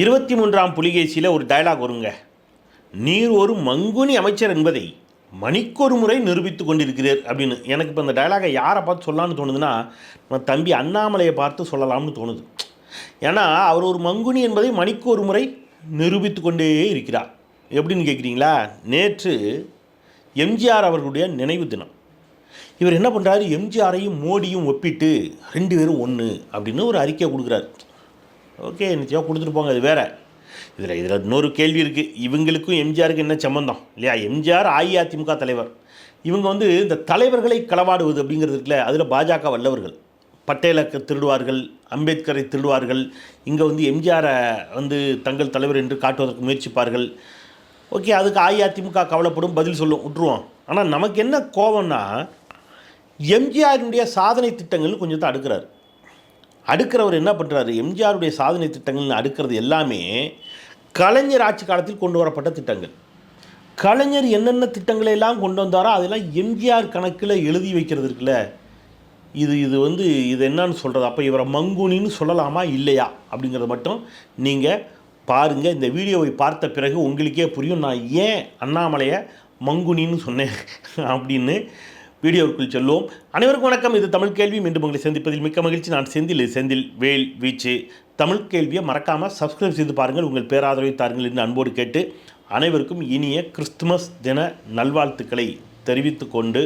இருபத்தி மூன்றாம் புலிகேசியில் ஒரு டயலாக் வருங்க. நீர் ஒரு மங்குனி அமைச்சர் என்பதை மணிக்கொரு முறை நிரூபித்து கொண்டிருக்கிறீர் அப்படின்னு. எனக்கு இப்போ இந்த டயலாகை யாரை பார்த்து சொல்லலாம்னு தோணுதுன்னா நம்ம தம்பி அண்ணாமலையை பார்த்து சொல்லலாம்னு தோணுது. ஏன்னா அவர் ஒரு மங்குனி என்பதை மணிக்கு ஒரு முறை நிரூபித்து கொண்டே இருக்கிறார். எப்படின்னு கேட்குறீங்களா நேற்று எம்ஜிஆர் அவர்களுடைய நினைவு தினம். இவர் என்ன பண்ணுறாரு எம்ஜிஆரையும் மோடியும் ஒப்பிட்டு ரெண்டு பேரும் ஒன்று அப்படின்னு ஒரு அறிக்கை கொடுக்குறாரு. ஓகே நிச்சயம் கொடுத்துட்டு போங்க அது வேறு. இதில் இதில் இன்னொரு கேள்வி இருக்குது இவங்களுக்கும் எம்ஜிஆருக்கு என்ன சம்மந்தம் இல்லையா? எம்ஜிஆர் அஇஅதிமுக தலைவர். இவங்க வந்து இந்த தலைவர்களை களவாடுவது அப்படிங்கிறது இருக்குல்ல அதில் பாஜக வல்லவர்கள். பட்டேலை க- திருடுவார்கள் அம்பேத்கரை திருடுவார்கள். இங்கே வந்து எம்ஜிஆரை வந்து தங்கள் தலைவர் என்று காட்டுவதற்கு முயற்சிப்பார்கள். ஓகே அதுக்கு அஇஅதிமுக கவலைப்படும் பதில் சொல்லும் விட்டுருவோம். ஆனால் நமக்கு என்ன கோவம்னா எம்ஜிஆரினுடைய சாதனை திட்டங்கள் தான் அடுக்கிறார். அடுக்கிறவர் என்ன பண்ணுறாரு எம்ஜிஆருடைய சாதனை திட்டங்கள்னு அடுக்கிறது எல்லாமே கலைஞர் ஆட்சி காலத்தில் கொண்டு வரப்பட்ட திட்டங்கள். கலைஞர் என்னென்ன திட்டங்களை எல்லாம் கொண்டு வந்தாரோ அதெல்லாம் எம்ஜிஆர் கணக்கில் எழுதி வைக்கிறது இருக்குல்ல. இது இது வந்து இது என்னன்னு சொல்கிறது அப்போ இவரை மங்குனின்னு சொல்லலாமா? இல்லையா? அப்படிங்கிறத மட்டும் நீங்கள் பாருங்கள் இந்த வீடியோவை பார்த்த பிறகு உங்களுக்கே புரியும். நான் ஏன் அண்ணாமலையை மங்குனின்னு சொன்னேன் அப்படின்னு வீடியோவுக்குள் செல்வோம். அனைவருக்கும் வணக்கம். இது தமிழ் கேள்வி. மீண்டும் உங்களை சந்திப்பதில் மிக்க மகிழ்ச்சி. நான் செந்தில். செந்தில் வேல் வீச்சு. தமிழ் கேள்வியை மறக்காமல் சப்ஸ்கிரைப் செய்து பாருங்கள். உங்கள் பேராதரவை தாருங்கள் என்று அன்போடு கேட்டு அனைவருக்கும் இனிய கிறிஸ்துமஸ் தின நல்வாழ்த்துக்களை தெரிவித்து கொண்டு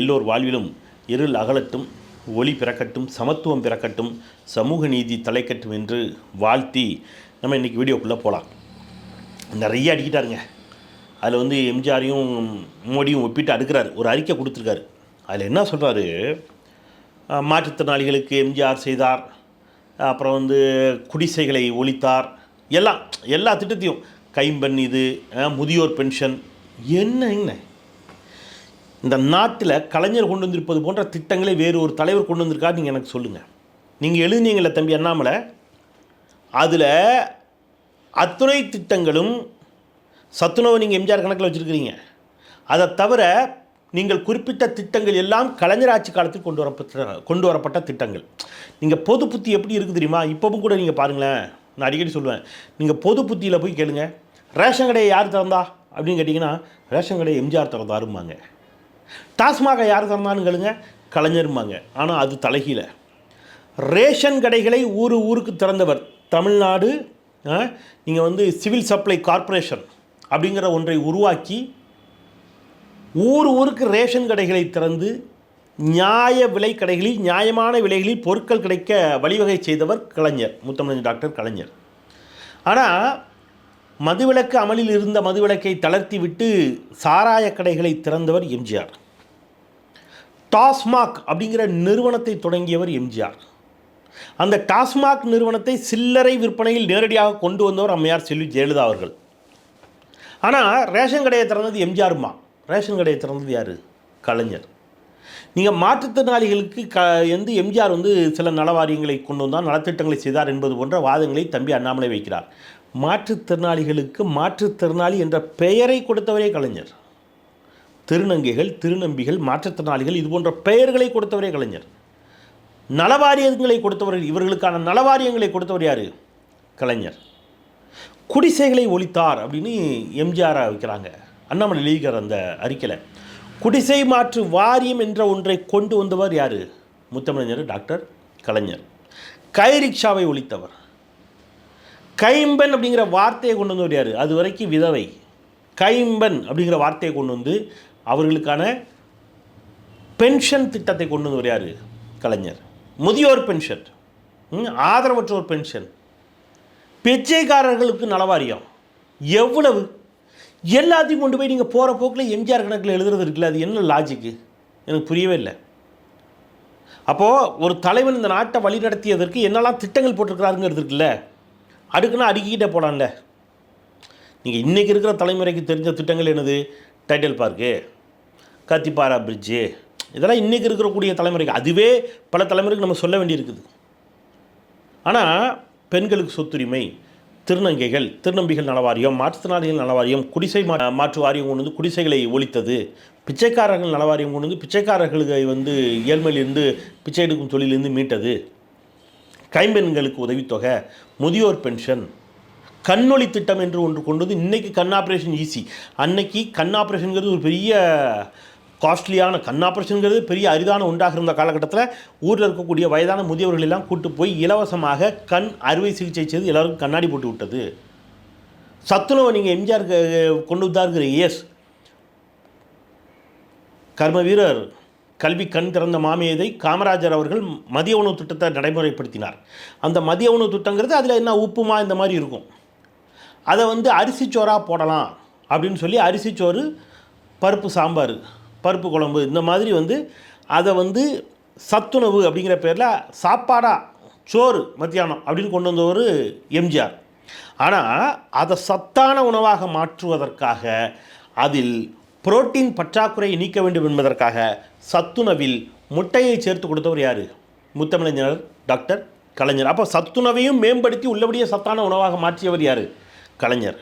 எல்லோர் வாழ்விலும் இருள் அகலட்டும் ஒளி பிறக்கட்டும் சமத்துவம் பிறக்கட்டும் சமூக நீதி தலைக்கட்டும் என்று வாழ்த்தி நம்ம இன்றைக்கி வீடியோக்குள்ளே போகலாம் நிறைய அடிக்கிட்டாருங்க. அதில் வந்து எம்ஜிஆரையும் மோடியும் ஒப்பிட்டு அடுக்கிறார். ஒரு அறிக்கை கொடுத்துருக்காரு. அதில் என்ன சொல்கிறாரு மாற்றுத்திறனாளிகளுக்கு எம்ஜிஆர் செய்தார். அப்புறம் வந்து குடிசைகளை ஒழித்தார். எல்லாம் எல்லா திட்டத்தையும். கைம்பெண் இது முதியோர் பென்ஷன். என்ன என்ன? இந்த நாட்டில் கலைஞர் கொண்டு வந்திருப்பது போன்ற திட்டங்களை வேறு ஒரு தலைவர் கொண்டு வந்திருக்காரு நீங்கள் எனக்கு சொல்லுங்கள் நீங்கள் எழுதுனீங்களே தம்பி அண்ணாமலை? அதில் அத்துணை திட்டங்களும் சத்துணவு நீங்கள் எம்ஜிஆர் கணக்கில் வச்சுருக்கிறீங்க. அதை தவிர நீங்கள் குறிப்பிட்ட திட்டங்கள் எல்லாம் கலைஞர் ஆட்சி காலத்தில் கொண்டு வரப்பட்ட கொண்டு வரப்பட்ட திட்டங்கள். நீங்கள் பொது புத்தி எப்படி இருக்குது தெரியுமா? இப்போவும் கூட நீங்கள் பாருங்களேன். நான் அடிக்கடி சொல்லுவேன். நீங்கள் பொது புத்தியில் போய் கேளுங்க. ரேஷன் கடையை யார் திறந்தா? அப்படின்னு கேட்டிங்கன்னா ரேஷன் கடையை எம்ஜிஆர் திறந்தாரும்பாங்க. டாஸ்மாக யார் திறந்தான்னு கேளுங்க. கலைஞரும்பாங்க. ஆனால் அது தலைகீழ. ரேஷன் கடைகளை ஊர் ஊருக்கு திறந்தவர் தமிழ்நாடு நீங்கள் வந்து சிவில் சப்ளை கார்ப்பரேஷன். அப்படிங்கிற ஒன்றை உருவாக்கி ஊர் ஊருக்கு ரேஷன் கடைகளை திறந்து நியாய விலை கடைகளில் நியாயமான விலைகளில் பொருட்கள் கிடைக்க வழிவகை செய்தவர் கலைஞர் முத்தமிழ் டாக்டர் கலைஞர். ஆனால் மதுவிலக்கு அமலில் இருந்த மதுவிலக்கை தளர்த்தி விட்டு சாராய கடைகளை திறந்தவர் எம்ஜிஆர். டாஸ்மாக் அப்படிங்கிற நிறுவனத்தை தொடங்கியவர் எம்ஜிஆர். அந்த டாஸ்மாக் நிறுவனத்தை சில்லறை விற்பனையில் நேரடியாக கொண்டு வந்தவர் அம்மையார் செல்வி ஜெயலலிதா அவர்கள். ஆனால் ரேஷன் கடையை திறந்தது எம்ஜிஆர்மா? ரேஷன் கடையை திறந்தது யார்? கலைஞர். நீங்கள் மாற்றுத்திறனாளிகளுக்கு க வந்து எம்ஜிஆர் வந்து சில நலவாரியங்களை கொண்டு வந்தால் நலத்திட்டங்களை செய்தார் என்பது போன்ற வாதங்களை தம்பி அண்ணாமலை வைக்கிறார். மாற்றுத்திறனாளிகளுக்கு மாற்றுத்திறனாளி என்ற பெயரை கொடுத்தவரே கலைஞர். திருநங்கைகள் திருநம்பிகள் மாற்றுத்திறனாளிகள் இது போன்ற பெயர்களை கொடுத்தவரே கலைஞர். நலவாரியங்களை கொடுத்தவர் இவர்களுக்கான நலவாரியங்களை கொடுத்தவர் யார்? கலைஞர். குடிசைகளை ஒழித்தார் அப்படின்னு எம்ஜிஆர் வைக்கிறாங்க அண்ணாமலை லீகர் அந்த அறிக்கையில். குடிசை மாற்று வாரியம் என்ற ஒன்றை கொண்டு வந்தவர் யார்? முத்தமிழர் டாக்டர் கலைஞர். கை ரிக்ஷாவை ஒழித்தவர். கைம்பெண் அப்படிங்கிற வார்த்தையை கொண்டு வந்தவர் யார்? அது வரைக்கும் விதவை. கைம்பெண் அப்படிங்கிற வார்த்தையை கொண்டு வந்து அவர்களுக்கான பென்ஷன் திட்டத்தை கொண்டு வந்தவர் யார்? கலைஞர். முதியோர் பென்ஷன். ம், ஆதரவற்றோர் பென்ஷன். பிச்சைக்காரர்களுக்கு நலவாரியம். எவ்வளவு? எல்லாத்தையும் கொண்டு போய் நீங்கள் போகிற போக்கில் எம்ஜிஆர் கணக்கில் எழுதுறது இருக்குல்ல அது என்ன லாஜிக்கு எனக்கு புரியவே இல்லை. அப்போது ஒரு தலைவன் இந்த நாட்டை வழிநடத்தியதற்கு என்னெல்லாம் திட்டங்கள் போட்டிருக்கிறாருங்கிறது இருக்குல்ல. அடுக்குன்னா அடுக்கிக்கிட்டே போகலாம்ல நீங்கள் இன்றைக்கி இருக்கிற தலைமுறைக்கு தெரிஞ்ச திட்டங்கள் என்னது? டைட்டில் பார்க்கு கத்திப்பாரா பிரிட்ஜு இதெல்லாம் இன்றைக்கி இருக்கக்கூடிய தலைமுறைக்கு. அதுவே பல தலைமுறைக்கு நம்ம சொல்ல வேண்டியிருக்குது. ஆனால் பெண்களுக்கு சொத்துரிமை திருநங்கைகள் திருநம்பிகள் நலவாரியம் மாற்றுத்திறனாளிகள் நலவாரியம் குடிசை மா மாற்று வாரியம் கொண்டு வந்து குடிசைகளை ஒழித்தது. பிச்சைக்காரர்கள் நலவாரியம் கொண்டு வந்து பிச்சைக்காரர்களுக்கு வந்து ஏழ்மையிலிருந்து பிச்சை எடுக்கும் தொழிலிருந்து மீட்டது. கைம்பெண்களுக்கு உதவித்தொகை முதியோர் பென்ஷன் கண்ணொளி திட்டம் என்று ஒன்று கொண்டு வந்து இன்றைக்கி கண் ஆப்ரேஷன் ஈஸி. அன்னைக்கு கண் ஆப்ரேஷனுங்கிறது ஒரு பெரிய காஸ்ட்லியான கண் ஆப்ரேஷனுங்கிறது பெரிய அரிதான ஒன்றாக இருந்த காலகட்டத்தில் ஊரில் இருக்கக்கூடிய வயதான முதியவர்கள் எல்லாம் கூட்டு போய் இலவசமாக கண் அறுவை சிகிச்சை செய்து எல்லாருக்கும் கண்ணாடி போட்டு விட்டது. சத்துணவை நீங்கள் எம்ஜிஆர் கொண்டு வந்தாருங்கிற எஸ் கர்ம வீரர் கல்வி கண் திறந்த மாமியதை காமராஜர் அவர்கள் மதிய உணவு திட்டத்தை நடைமுறைப்படுத்தினார். அந்த மதிய உணவு திட்டங்கிறது அதில் என்ன உப்புமா இந்த மாதிரி இருக்கும். அதை வந்து அரிசி சோறாக போடலாம் அப்படின்னு சொல்லி அரிசி சோறு பருப்பு சாம்பார் பருப்பு குழம்பு இந்த மாதிரி வந்து அதை வந்து சத்துணவு அப்படிங்கிற பேரில் சாப்பாடாக சோறு மத்தியானம் அப்படின்னு கொண்டு வந்தவர் எம்ஜிஆர். ஆனால் அதை சத்தான உணவாக மாற்றுவதற்காக அதில் புரோட்டீன் பற்றாக்குறையை நீக்க வேண்டும் என்பதற்காக சத்துணவில் முட்டையை சேர்த்து கொடுத்தவர் யார்? முத்தமிழஞ்சர் டாக்டர் கலைஞர். அப்போ சத்துணவையும் மேம்படுத்தி உள்ளபடியே சத்தான உணவாக மாற்றியவர் யார்? கலைஞர்.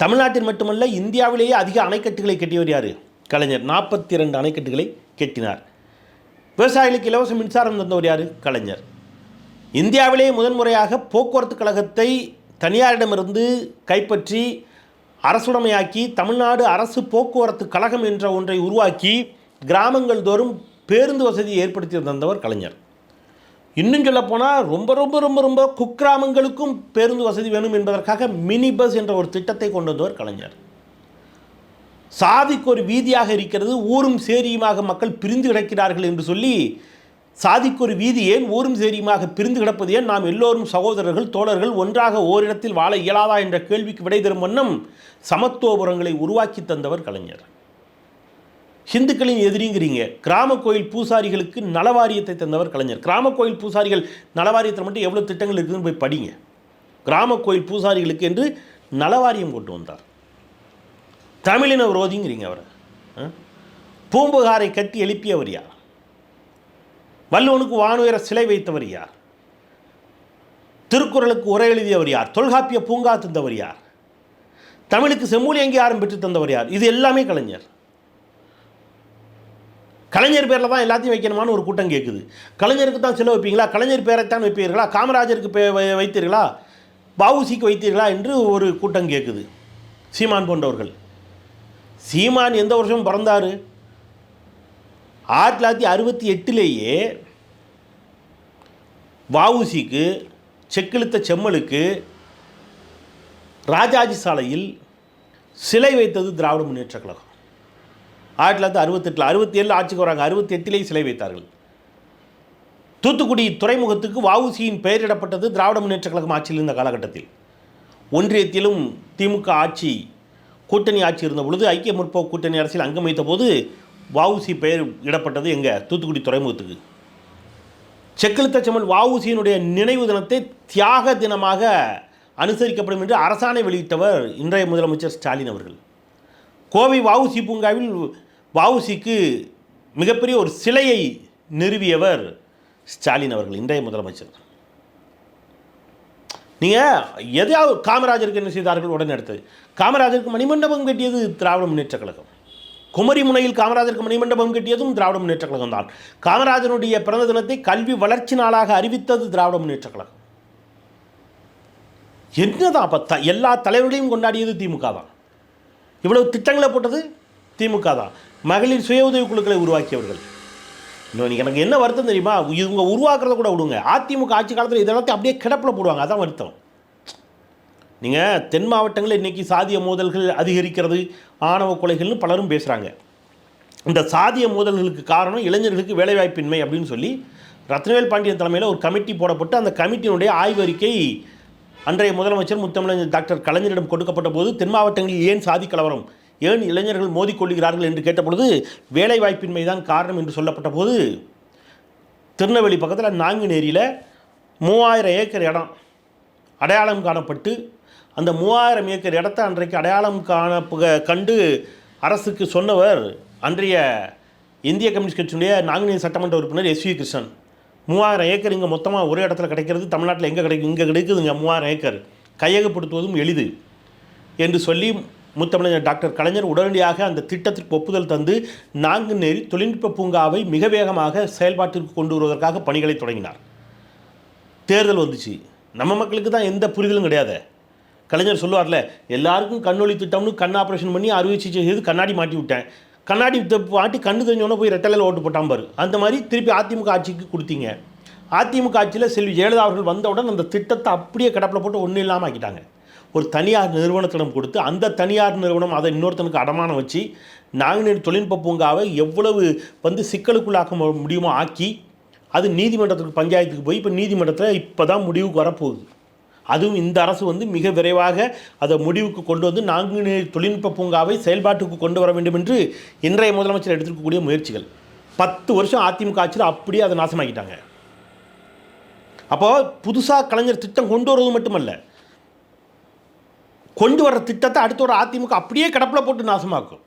தமிழ்நாட்டில் மட்டுமல்ல இந்தியாவிலேயே அதிக அணைக்கட்டுகளை கட்டியவர் யார்? கலைஞர் நாற்பத்தி ரெண்டு அணைக்கட்டுகளை கட்டினார். விவசாயிகளுக்கு இலவச மின்சாரம் தந்தவர் யார்? கலைஞர். இந்தியாவிலேயே முதன்முறையாக போக்குவரத்து கழகத்தை தனியாரிடமிருந்து கைப்பற்றி அரசுடைமையாக்கி தமிழ்நாடு அரசு போக்குவரத்து கழகம் என்ற ஒன்றை உருவாக்கி கிராமங்கள் தோறும் பேருந்து வசதியை ஏற்படுத்தி தந்தவர் கலைஞர். இன்னும் சொல்லப்போனால் ரொம்ப ரொம்ப ரொம்ப ரொம்ப குக்கிராமங்களுக்கும் பேருந்து வசதி வேணும் என்பதற்காக மினி பஸ் என்ற ஒரு திட்டத்தை கொண்டு வந்தவர் கலைஞர். சாதிக்கு ஒரு வீதியாக இருக்கிறது ஊரும் சேரியுமாக மக்கள் பிரிந்து கிடக்கிறார்கள் என்று சொல்லி சாதிக்கு ஒரு வீதி ஏன் ஊரும் சேரியுமாக பிரிந்து கிடப்பது ஏன்? நாம் எல்லோரும் சகோதரர்கள் தோழர்கள் ஒன்றாக ஓரிடத்தில் வாழ இயலாதா என்ற கேள்விக்கு விடை தரும் வண்ணம் சமத்துவபுரங்களை உருவாக்கி தந்தவர் கலைஞர். ஹிந்துக்களின் எதிரிங்கிறீங்க. கிராம கோயில் பூசாரிகளுக்கு நலவாரியத்தை தந்தவர் கலைஞர். கிராம கோயில் பூசாரிகள் நலவாரியத்தில் மட்டும் எவ்வளோ திட்டங்கள் இருக்குதுன்னு போய் படிங்க. கிராம கோயில் பூசாரிகளுக்கு என்று நலவாரியம் கொண்டு வந்தார். தமிழின விரோதிங்கிறீங்க அவர். ஆ? பூம்புகாரை கட்டி எழுப்பியவர் யார்? வல்லவனுக்கு வானுயர சிலை வைத்தவர் யார்? திருக்குறளுக்கு உரை எழுதியவர் யார்? தொல்காப்பிய பூங்கா தந்தவர் யார்? தமிழுக்கு செம்மொழி அங்கீகாரம் பெற்று தந்தவர் யார்? இது எல்லாமே கலைஞர். கலைஞர் பேரில் தான் எல்லாத்தையும் வைக்கணுமான்னு ஒரு கூட்டம் கேட்குது கலைஞருக்கு தான் செலவு வைப்பீங்களா? கலைஞர் பேரைத்தான் வைப்பீர்களா? காமராஜருக்கு பே வைத்தீர்களா? பாவுசிக்கு வைத்தீர்களா? என்று ஒரு கூட்டம் கேட்குது சீமான் போன்றவர்கள். சீமான் எந்த வருஷம் பிறந்தார்? ஆயிரத்தி தொள்ளாயிரத்தி அறுபத்தி எட்டுலேயே வவுசிக்கு செக்கிழுத்த செம்மலுக்கு ராஜாஜி சாலையில் சிலை வைத்தது திராவிட முன்னேற்றக் கழகம். ஆயிரத்தி தொள்ளாயிரத்தி அறுபத்தெட்டில் அறுபத்தி ஏழில் ஆட்சிக்கு வராங்க அறுபத்தி எட்டிலேயே சிலை வைத்தார்கள். தூத்துக்குடி துறைமுகத்துக்கு வவுசியின் பெயரிடப்பட்டது திராவிட முன்னேற்றக் கழகம் ஆட்சியில் இருந்த காலகட்டத்தில். ஒன்றியத்திலும் திமுக ஆட்சி கூட்டணி ஆட்சி இருந்த பொழுது ஐக்கிய முற்போக்கு கூட்டணி அரசியல் அங்கம் வைத்த போது வவுசி பெயர் இடப்பட்டது எங்கள் தூத்துக்குடி துறைமுகத்துக்கு. செக்கிழுத்த செம்மல் வவுசியினுடைய நினைவு தினத்தை தியாக தினமாக அனுசரிக்கப்படும் என்று அரசாணை வெளியிட்டவர் இன்றைய முதலமைச்சர் ஸ்டாலின் அவர்கள். கோவை வவுசி பூங்காவில் வவுசிக்கு மிகப்பெரிய ஒரு சிலையை நிறுவியவர் ஸ்டாலின் அவர்கள் இன்றைய முதலமைச்சர். நீங்கள் எதையாவது காமராஜருக்கு என்ன செய்தார்கள் உடனே அடுத்தது. காமராஜருக்கு மணிமண்டபம் கட்டியது திராவிட முன்னேற்றக் கழகம். குமரி முனையில் காமராஜருக்கு மணிமண்டபம் கட்டியதும் திராவிட முன்னேற்ற கழகம் தான். காமராஜனுடைய பிறந்த தினத்தை கல்வி வளர்ச்சி நாளாக அறிவித்தது திராவிட முன்னேற்றக் கழகம். என்னதான் அப்போ த எல்லா தலைவர்களையும் கொண்டாடியது திமுக தான். இவ்வளவு திட்டங்களை போட்டது திமுக தான். மகளிர் சுய உதவி குழுக்களை உருவாக்கியவர்கள். எனக்கு என்ன வருத்தம் தெரியுமா? இவங்க உருவாக்குறத கூட விடுங்க. அதிமுக ஆட்சி காலத்தில் இதெல்லாத்தையும் அப்படியே கிடப்பில் போடுவாங்க. அதான் வருத்தம். நீங்கள் தென் மாவட்டங்களில் இன்றைக்கி சாதிய மோதல்கள் அதிகரிக்கிறது ஆணவ கொலைகள்னு பலரும் பேசுகிறாங்க இந்த சாதிய மோதல்களுக்கு காரணம் இளைஞர்களுக்கு வேலைவாய்ப்பின்மை அப்படின்னு சொல்லி ரத்னவேல் பாண்டியன் தலைமையில் ஒரு கமிட்டி போடப்பட்டு அந்த கமிட்டியினுடைய ஆய்வறிக்கை அன்றைய முதலமைச்சர் முத்தமிழர் டாக்டர் கலைஞரிடம் கொடுக்கப்பட்ட போது தென் மாவட்டங்களில் ஏன் சாதி கலவரம்? ஏன் இளைஞர்கள் மோதிக்கொள்கிறார்கள் என்று கேட்டபொழுது வேலைவாய்ப்பின்மை தான் காரணம் என்று சொல்லப்பட்ட போது திருநெல்வேலி பக்கத்தில் நாங்குநேரியில் மூவாயிரம் ஏக்கர் இடம் அடையாளம் காணப்பட்டு அந்த மூவாயிரம் ஏக்கர் இடத்த அன்றைக்கு அடையாளம் காண கண்டு அரசுக்கு சொன்னவர் அன்றைய இந்திய கம்யூனிஸ்ட் கட்சியினுடைய நாங்குநேரி சட்டமன்ற உறுப்பினர் எஸ் வி கிருஷ்ணன். மூவாயிரம் ஏக்கர் இங்கே மொத்தமாக ஒரே இடத்துல கிடைக்கிறது தமிழ்நாட்டில் எங்கே கிடைக்கும் இங்கே கிடைக்குதுங்க மூவாயிரம் ஏக்கர். கையகப்படுத்துவதும் எளிது என்று சொல்லி முத்தமிழர் டாக்டர் கலைஞர் உடனடியாக அந்த திட்டத்திற்கு ஒப்புதல் தந்து நாங்குநேரி தொழில்நுட்ப பூங்காவை மிக வேகமாக செயல்பாட்டிற்கு கொண்டு வருவதற்காக பணிகளை தொடங்கினார். தேர்தல் வந்துச்சு. நம்ம மக்களுக்கு தான் எந்த புரிதலும் கிடையாது. கலைஞர் சொல்லுவார்ல எல்லாருக்கும் கண்ணொளி திட்டம்னு கண் ஆப்ரேஷன் பண்ணி அறுவை சிகிச்சை செய்து கண்ணாடி மாட்டி விட்டேன். கண்ணாடி த- மாட்டி கண்ணு தெரிஞ்சோன்னே போய் ரெட்டலையில் ஓட்டு போட்டான் பாரு. அந்த மாதிரி திருப்பி அதிமுக ஆட்சிக்கு கொடுத்தீங்க. அதிமுக ஆட்சியில் செல்வி ஜெயலலிதா அவர்கள் வந்தவுடன் அந்த திட்டத்தை அப்படியே கிடப்பில் போட்டு ஒன்றும் இல்லாமல் ஆக்கிட்டாங்க. ஒரு தனியார் நிறுவனத்திடம் கொடுத்து அந்த தனியார் நிறுவனம் அதை இன்னொருத்தனுக்கு அடமானம் வச்சு நாங்குநேரி தொழில்நுட்ப பூங்காவை எவ்வளவு வந்து சிக்கலுக்குள்ளாக்க மு- முடியுமோ ஆக்கி அது நீதிமன்றத்துக்கு பஞ்சாயத்துக்கு போய் இப்போ நீதிமன்றத்தில் இப்போ தான் முடிவுக்கு வரப்போகுது. அதுவும் இந்த அரசு வந்து மிக விரைவாக அதை முடிவுக்கு கொண்டு வந்து நாங்குநேரி தொழில்நுட்ப பூங்காவை செயல்பாட்டுக்கு கொண்டு வர வேண்டும் என்று இன்றைய முதலமைச்சர் எடுத்திருக்கக்கூடிய முயற்சிகள். பத்து வருஷம் அதிமுக ஆட்சியில் அப்படியே அதை நாசமாக்கிட்டாங்க. அப்போ புதுசாக கலைஞர் திட்டம் கொண்டு வருவது மட்டுமல்ல கொண்டு வர திட்டத்தை அடுத்த ஒரு அதிமுக அப்படியே கிடப்பில் போட்டு நாசமாக்கும்.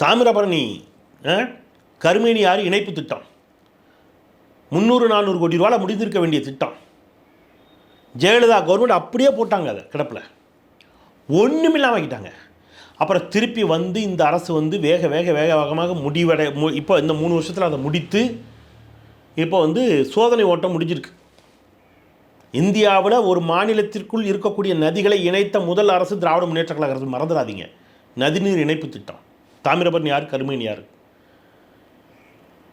தாமிரபரணி கருமேனி ஆறு இணைப்பு திட்டம். முந்நூறு நானூறு கோடி ரூபாவில் முடிந்திருக்க வேண்டிய திட்டம். ஜெயலலிதா கவர்மெண்ட் அப்படியே போட்டாங்க அதை கிடப்பில். ஒன்றுமில்லாம ஆக்கிட்டாங்க. அப்புறம் திருப்பி வந்து இந்த அரசு வந்து வேக வேக வேக வேகமாக முடிவடை மு இப்போ இந்த மூணு வருஷத்தில் அதை முடித்து இப்போ வந்து சோதனை ஓட்டம் முடிஞ்சிருக்கு. இந்தியாவில் ஒரு மாநிலத்திற்குள் இருக்கக்கூடிய நதிகளை இணைத்த முதல் அரசு திராவிட முன்னேற்ற கழக அரசு. மறந்துடாதீங்க. நதிநீர் இணைப்பு திட்டம். தாமிரபரணி யார்? கருமேனி யார்?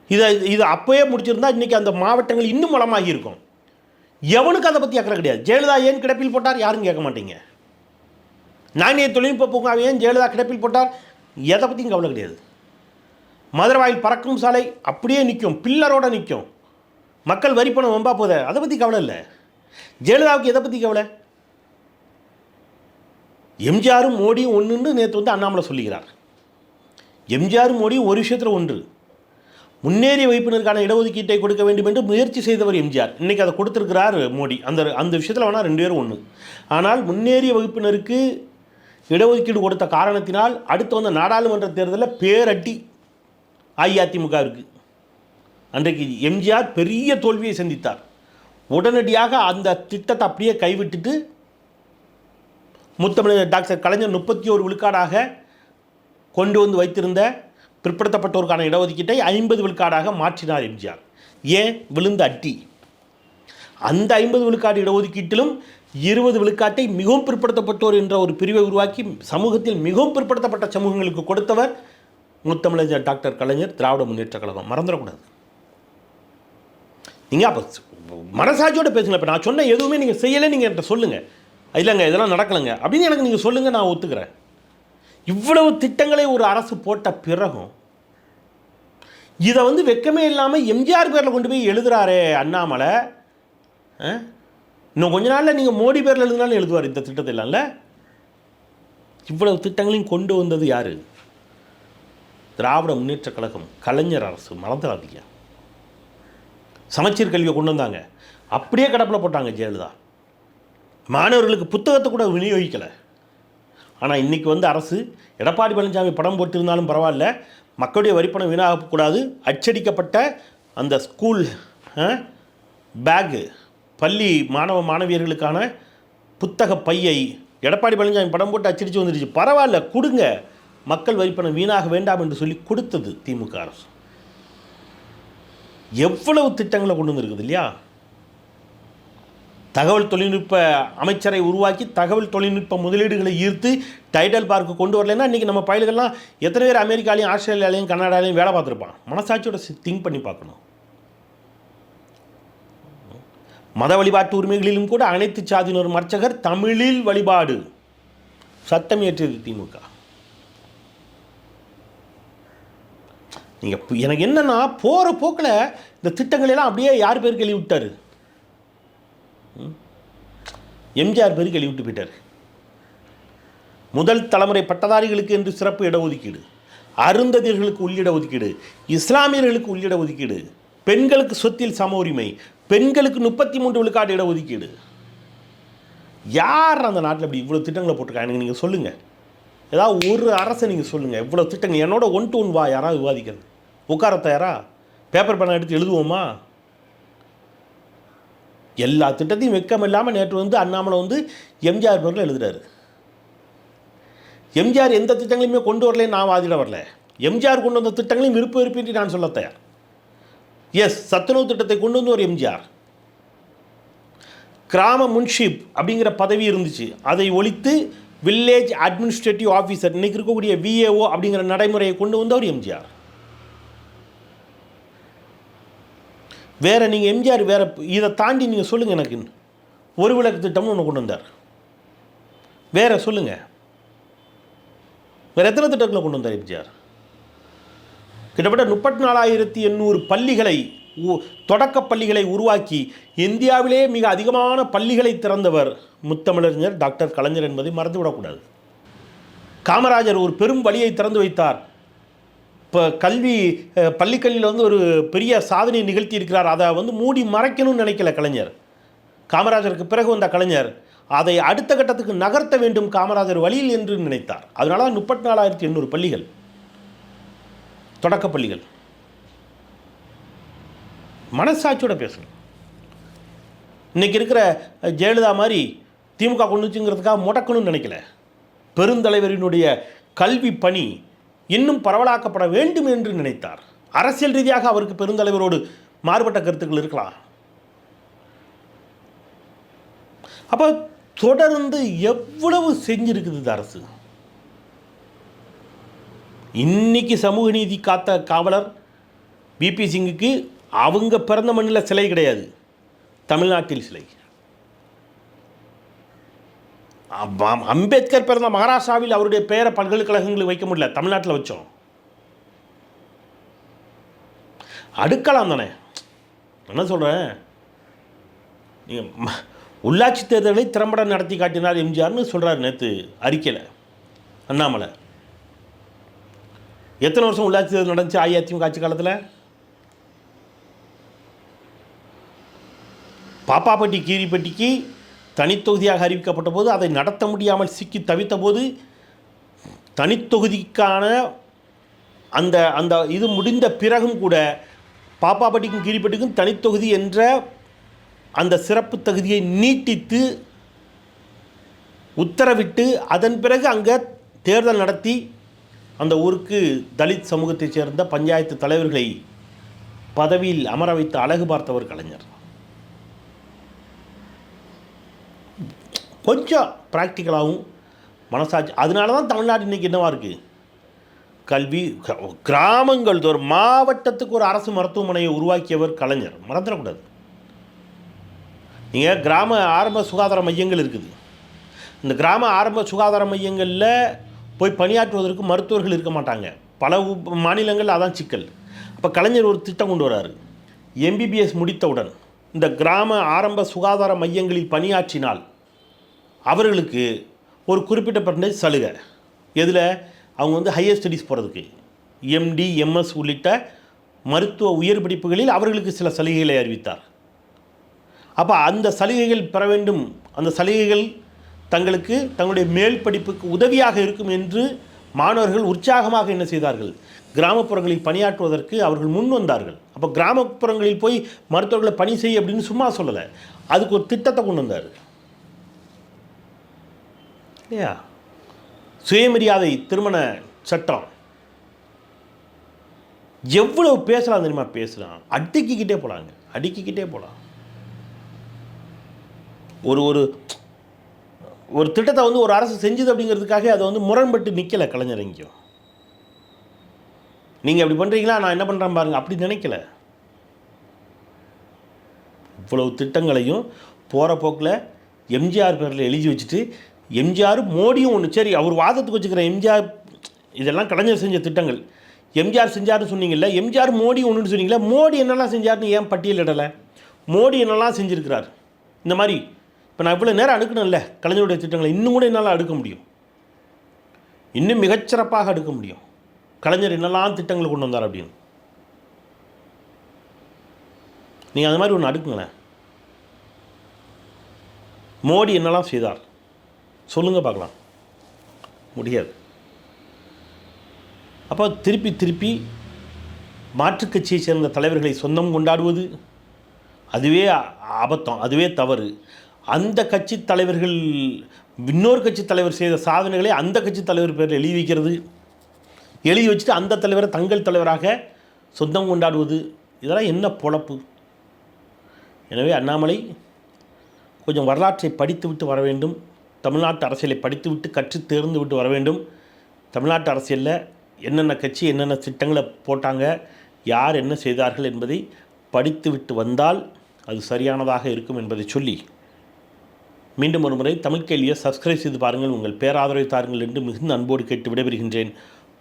இதை இது அப்போயே முடிச்சிருந்தா இன்றைக்கி அந்த மாவட்டங்கள் இன்னும் வளமாகி இருக்கும். எவனுக்கு அதை பற்றி அக்கறை கிடையாது. ஜெயலலிதா ஏன் கிடப்பில் போட்டார்? யாரும் கேட்க மாட்டீங்க. நாணய தொழில்நுட்ப பூங்காவை ஏன் ஜெயலலிதா கிடப்பில் போட்டார்? எதை பற்றியும் கவலை கிடையாது. மதுரவாயில் பறக்கும் சாலை அப்படியே நிற்கும் பில்லரோடு நிற்கும் மக்கள் வரி பணம் வம்பா போத. அதை பற்றி கவலை இல்லை. ஜெயலலிதாவுக்கு எதை பற்றி கவலை? எம்ஜிஆரும் மோடியும் ஒன்றுன்னு நேற்று வந்து அண்ணாமலை சொல்லுகிறார். எம்ஜிஆரும் மோடியும் ஒரு விஷயத்தில் ஒன்று. முன்னேறிய வகுப்பினருக்கான இடஒதுக்கீட்டை கொடுக்க வேண்டும் என்று முயற்சி செய்தவர் எம்ஜிஆர். இன்றைக்கி அதை கொடுத்துருக்கிறார் மோடி. அந்த அந்த விஷயத்தில் வேணால் ரெண்டு பேரும் ஒன்று ஆனால் முன்னேறிய வகுப்பினருக்கு இடஒதுக்கீடு கொடுத்த காரணத்தினால் அடுத்து வந்த நாடாளுமன்ற தேர்தலில் பேரட்டி அஇஅதிமுக இருக்கு அன்றைக்கு எம்ஜிஆர் பெரிய தோல்வியை சந்தித்தார். உடனடியாக அந்த திட்டத்தை அப்படியே கைவிட்டுட்டு முத்தமிழர் டாக்டர் கலைஞர் முப்பத்தி ஒரு விழுக்காடாக கொண்டு வந்து வைத்திருந்த பிற்படுத்தப்பட்டோருக்கான இடஒதுக்கீட்டை ஐம்பது விழுக்காடாக மாற்றினார் எம்ஜிஆர். ஏன்? விழுந்த அட்டி. அந்த ஐம்பது விழுக்காடு இடஒதுக்கீட்டிலும் இருபது விழுக்காட்டை மிகவும் பிற்படுத்தப்பட்டோர் என்ற ஒரு பிரிவை உருவாக்கி சமூகத்தில் மிகவும் பிற்படுத்தப்பட்ட சமூகங்களுக்கு கொடுத்தவர் முத்தமிழர் டாக்டர் கலைஞர் திராவிட முன்னேற்ற கழகம். மறந்துடக்கூடாது. நீங்கள் அப்போ மனசாட்சியோட பேசுங்க. இப்போ நான் சொன்ன எதுவுமே நீங்கள் செய்யலை நீங்கள் என்கிட்ட சொல்லுங்கள் இல்லைங்க இதெல்லாம் நடக்கலைங்க. அப்படின்னு எனக்கு நீங்கள் சொல்லுங்கள் நான் ஒத்துக்கிறேன். இவ்வளவு திட்டங்களை ஒரு அரசு போட்ட பிறகும் இதை வந்து வெக்கமே இல்லாமல் எம்ஜிஆர் பேரில் கொண்டு போய் எழுதுகிறாரே அண்ணாமலை. ஆ? இன்னும் கொஞ்ச நாளில் நீங்கள் மோடி பேரில் எழுதினாலும் எழுதுவார் இந்த திட்டத்தை இல்லைல்ல இவ்வளவு திட்டங்களையும் கொண்டு வந்தது யார்? திராவிட முன்னேற்ற கழகம் கலைஞர் அரசு மறந்துடாதீங்க. சமச்சீர் கல்வியை கொண்டு வந்தாங்க. அப்படியே கடப்பில் போட்டாங்க ஜெயலலிதா. மாணவர்களுக்கு புத்தகத்தை கூட விநியோகிக்கலை. ஆனால் இன்றைக்கி வந்து அரசு எடப்பாடி பழனிசாமி படம் போட்டிருந்தாலும் பரவாயில்ல. மக்களுடைய வரிப்பணம் வீணாகக்கூடாது. அச்சடிக்கப்பட்ட அந்த ஸ்கூல் பேகு பள்ளி மாணவ மாணவியர்களுக்கான புத்தக பையை எடப்பாடி பழனிசாமி படம் போட்டு அச்சடித்து வந்துடுச்சு பரவாயில்ல கொடுங்க. மக்கள் வரிப்பணம் வீணாக வேண்டாம் என்று சொல்லி கொடுத்தது திமுக அரசு. எவ்வளவு திட்டங்களை கொண்டு வந்திருக்குது இல்லையா? தகவல் தொழில்நுட்ப அமைச்சரை உருவாக்கி தகவல் தொழில்நுட்ப முதலீடுகளை ஈர்த்து டைடல் பார்க்கு கொண்டு வரலைன்னா இன்றைக்கி நம்ம பயல்கள்லாம் எத்தனை பேர் அமெரிக்காலையும் ஆஸ்திரேலியாலையும் கனடாலையும் வேலை பார்த்துருப்பான் மனசாட்சியோட திங்க் பண்ணி பார்க்கணும். மத வழிபாட்டு உரிமைகளிலும் கூட அனைத்து சாதியினர் மர்ச்சகர் தமிழில் வழிபாடு. சட்டம் இயற்றியது திமுக. நீங்கள் எனக்கு என்னென்னா போகிற போக்கில் இந்த திட்டங்களெல்லாம் அப்படியே யார் பேர் கழுவி விட்டார்? எம்ஜிஆர் பேர் கழுவி விட்டு போயிட்டார். முதல் தலைமுறை பட்டதாரிகளுக்கு என்று சிறப்பு இடஒதுக்கீடு. அருந்ததியர்களுக்கு உள்ளிட ஒதுக்கீடு. இஸ்லாமியர்களுக்கு உள்ளிட ஒதுக்கீடு. பெண்களுக்கு சொத்தில் சம உரிமை. பெண்களுக்கு முப்பத்தி மூன்று விழுக்காடு இடஒதுக்கீடு. யார் அந்த நாட்டில் இப்படி இவ்வளோ திட்டங்களை போட்டிருக்காங்க? நீங்கள் சொல்லுங்கள் ஏதாவது ஒரு அரசை நீங்கள் சொல்லுங்கள் இவ்வளோ திட்டங்கள் என்னோட ஒன் டு ஒன் வா யாராவது விவாதிக்கிறது? உட்கார தயாரா? பேப்பர் பேனா எடுத்து எழுதுவோமா? எல்லா திட்டத்தையும் வெக்கம் இல்லாமல் நேற்று வந்து அண்ணாமலை வந்து எம்ஜிஆர் பேரில் எழுதுறாரு. எம்ஜிஆர் எந்த திட்டங்களையுமே கொண்டு வரலன்னு நான் வாதிட வரல. எம்ஜிஆர் கொண்டு வந்த திட்டங்களையும் விருப்ப விருப்பின்றி நான் சொல்ல தயார். எஸ் சத்துணவு திட்டத்தை கொண்டு வந்து ஒரு எம்ஜிஆர். கிராம முன்ஷிப் அப்படிங்கிற பதவி இருந்துச்சு. அதை ஒழித்து வில்லேஜ் அட்மினிஸ்ட்ரேட்டிவ் ஆஃபீஸர் இன்னைக்கு இருக்கக்கூடிய விஏஓ அப்படிங்கிற நடைமுறையை கொண்டு வந்தவர் எம்ஜிஆர். வேறு நீங்கள் எம்ஜிஆர் வேறு இதை தாண்டி நீங்கள் சொல்லுங்கள் எனக்கு. ஒரு விளக்கு திட்டம்னு ஒன்று கொண்டு வந்தார். வேற சொல்லுங்கள் வேறு எத்தனை திட்டங்களை கொண்டு வந்தார் எம்ஜிஆர்? கிட்டத்தட்ட முப்பத்தி நாலாயிரத்தி எண்ணூறு பள்ளிகளை தொடக்க பள்ளிகளை உருவாக்கி இந்தியாவிலே மிக அதிகமான பள்ளிகளை திறந்தவர் முத்தமிழறிஞர் டாக்டர் கலைஞர் என்பதை மறந்துவிடக்கூடாது. காமராஜர் ஒரு பெரும் வழியை திறந்து வைத்தார். இப்போ கல்வி பள்ளிக்கல்வியில் வந்து ஒரு பெரிய சாதனையை நிகழ்த்தி இருக்கிறார். அதை வந்து மூடி மறைக்கணும்னு நினைக்கல கலைஞர். காமராஜருக்கு பிறகு வந்த கலைஞர். அதை அடுத்த கட்டத்துக்கு நகர்த்த வேண்டும் காமராஜர் வழியில் என்று நினைத்தார். அதனால தான் முப்பத்தி நாலாயிரத்தி எண்ணூறு பள்ளிகள். தொடக்கப்பள்ளிகள் மனசாட்சியோட பேசணும். இன்றைக்கி இருக்கிற ஜெயலலிதா மாதிரி திமுக கொண்டுச்சுங்கிறதுக்காக முடக்கணும்னு நினைக்கல. பெருந்தலைவரினுடைய கல்வி பணி இன்னும் பரவலாக்கப்பட வேண்டும் என்று நினைத்தார். அரசியல் ரீதியாக அவருக்கு பெருந்தலைவரோடு மாறுபட்ட கருத்துக்கள் இருக்கலாம். அப்போ தொடர்ந்து எவ்வளவு செஞ்சிருக்குது இந்த அரசு? இன்னைக்கு சமூக நீதி காத்த காவலர் பிபி சிங்குக்கு அவங்க பிறந்த மண்ணில் சிலை கிடையாது. தமிழ்நாட்டில் சிலை. அம்பேத்கர் பிறந்த மகாராஷ்டிராவில் அவருடைய பெயரை பல்கலைக்கழகங்களுக்கு வைக்க முடியல தமிழ்நாட்டில் வச்சோம். அடுக்கலாம் தானே. என்ன சொல்கிறேன் நீங்கள் உள்ளாட்சி தேர்தலை திறம்பட நடத்தி காட்டினார் எம்ஜிஆர்னு சொல்கிறார் நேற்று அறிக்கையில் அண்ணாமலை. எத்தனை வருஷம் உள்ளாட்சி தேர்தல் நடந்துச்சு அஇஅதிமுக ஆட்சி காலத்தில்? பாப்பாப்பட்டி கீரிப்பட்டிக்கு தனித்தொகுதியாக அறிவிக்கப்பட்ட போது அதை நடத்த முடியாமல் சிக்கி தவித்த போது தனித்தொகுதிக்கான அந்த அந்த இது முடிந்த பிறகும் கூட பாப்பாப்பட்டிக்கும் கீரிப்பட்டிக்கும் தனித்தொகுதி என்ற அந்த சிறப்பு தகுதியை நீட்டித்து உத்தரவிட்டு அதன் பிறகு அங்கே தேர்தல் நடத்தி அந்த ஊருக்கு தலித் சமூகத்தைச் சேர்ந்த பஞ்சாயத்து தலைவர்களை பதவியில் அமர வைத்து அழகு பார்த்தவர் கலைஞர். கொஞ்சம் ப்ராக்டிக்கலாகவும் மனசாட்சி அதனால தான் தமிழ்நாடு இன்றைக்கி என்னவா இருக்குது கல்வி கிராமங்கள் ஒரு மாவட்டத்துக்கு ஒரு அரசு மருத்துவமனையை உருவாக்கியவர் கலைஞர். மறந்துடக்கூடாது. நீங்கள் கிராம ஆரம்ப சுகாதார மையங்கள் இருக்குது. இந்த கிராம ஆரம்ப சுகாதார மையங்களில் போய் பணியாற்றுவதற்கு மருத்துவர்கள் இருக்க மாட்டாங்க. பல மாநிலங்கள் அதான் சிக்கல். அப்போ கலைஞர் ஒரு திட்டம் கொண்டு வராரு. எம்பிபிஎஸ் முடித்தவுடன் இந்த கிராம ஆரம்ப சுகாதார மையங்களில் பணியாற்றினால் அவர்களுக்கு ஒரு குறிப்பிட்ட பர்சன்டேஜ் சலுகை. எதில்? அவங்க வந்து ஹையர் ஸ்டடீஸ் போகிறதுக்கு எம்டி எம்எஸ் உள்ளிட்ட மருத்துவ உயர் படிப்புகளில் அவர்களுக்கு சில சலுகைகளை அறிவித்தார். அப்போ அந்த சலுகைகள் பெற வேண்டும். அந்த சலுகைகள் தங்களுக்கு தங்களுடைய மேல் படிப்புக்கு உதவியாக இருக்கும் என்று மாணவர்கள் உற்சாகமாக என்ன செய்தார்கள்? கிராமப்புறங்களில் பணியாற்றுவதற்கு அவர்கள் முன் வந்தார்கள். அப்போ கிராமப்புறங்களில் போய் மருத்துவர்களை பணி செய் அப்படின்னு சும்மா சொல்லலை. அதுக்கு ஒரு திட்டத்தை கொண்டு வந்தார். இல்லையா? சுயமரியாதை திருமண சட்டம். எவ்வளவு பேசலாம் தெரியுமா? பேசலாம். அடுக்கிக்கிட்டே போகலாங்க அடுக்கிக்கிட்டே போகலாம் ஒரு ஒரு ஒரு திட்டத்தை வந்து ஒரு அரசு செஞ்சுது அப்படிங்கிறதுக்காக அதை வந்து முரண்பட்டு நிற்கலை கலைஞர் எங்கேயும் நீங்கள் அப்படி பண்ணுறீங்களா நான் என்ன பண்ணுறேன் பாருங்க. அப்படி நினைக்கல. இவ்வளவு திட்டங்களையும் போகிற போக்கில் எம்ஜிஆர் பேரில் எழுதி வச்சுட்டு எம்ஜிஆர் மோடியும் ஒன்று சரி அவர் வாதத்துக்கு வச்சுக்கிற எம்ஜிஆர் இதெல்லாம் கலைஞர் செஞ்ச திட்டங்கள். எம்ஜிஆர் செஞ்சாருன்னு சொன்னீங்கல்ல எம்ஜிஆர் மோடி ஒன்றுன்னு சொன்னீங்களா மோடி என்னெல்லாம் செஞ்சாருன்னு ஏன் பட்டியலிடலை மோடி என்னெல்லாம் செஞ்சுருக்கிறார்? இந்த மாதிரி. இப்போ நான் இவ்வளோ நேரம் அடுக்கணும்ல கலைஞருடைய திட்டங்களை இன்னும் கூட என்னால் அடுக்க முடியும். இன்னும் மிகச்சிறப்பாக அடுக்க முடியும். கலைஞர் என்னெல்லாம் திட்டங்களை கொண்டு வந்தார் அப்படின்னு. நீங்கள் அது மாதிரி ஒன்று அடுக்குங்களேன். மோடி என்னெல்லாம் செய்தார்? சொல்லுங்கள் பார்க்கலாம். முடியாது. அப்போ திருப்பி திருப்பி மாற்றுக் கட்சியை சேர்ந்த தலைவர்களை சொந்தம் கொண்டாடுவது அதுவே அபத்தம் அதுவே தவறு. அந்த கட்சி தலைவர்கள் இன்னொரு கட்சி தலைவர் செய்த சாதனைகளை அந்த கட்சி தலைவர் பேரில் எழுதி வைக்கிறது. எழுதி வச்சுட்டு அந்த தலைவரை தங்கள் தலைவராக சொந்தம் கொண்டாடுவது இதெல்லாம் என்ன பொழப்பு? எனவே அண்ணாமலை கொஞ்சம் வரலாற்றை படித்துவிட்டு வர வேண்டும். தமிழ்நாட்டு அரசியலை படித்துவிட்டு கற்று தேர்ந்து விட்டு வர வேண்டும். தமிழ்நாட்டு அரசியலில் என்னென்ன கட்சி என்னென்ன திட்டங்களை போட்டாங்க யார் என்ன செய்தார்கள் என்பதை படித்துவிட்டு வந்தால் அது சரியானதாக இருக்கும் என்பதை சொல்லி மீண்டும் ஒரு முறை தமிழ் கேள்வியை சப்ஸ்கிரைப் செய்து பாருங்கள். உங்கள் பேராதரவை தாருங்கள் என்று மிகுந்த அன்போடு கேட்டு விடைபெறுகின்றேன்.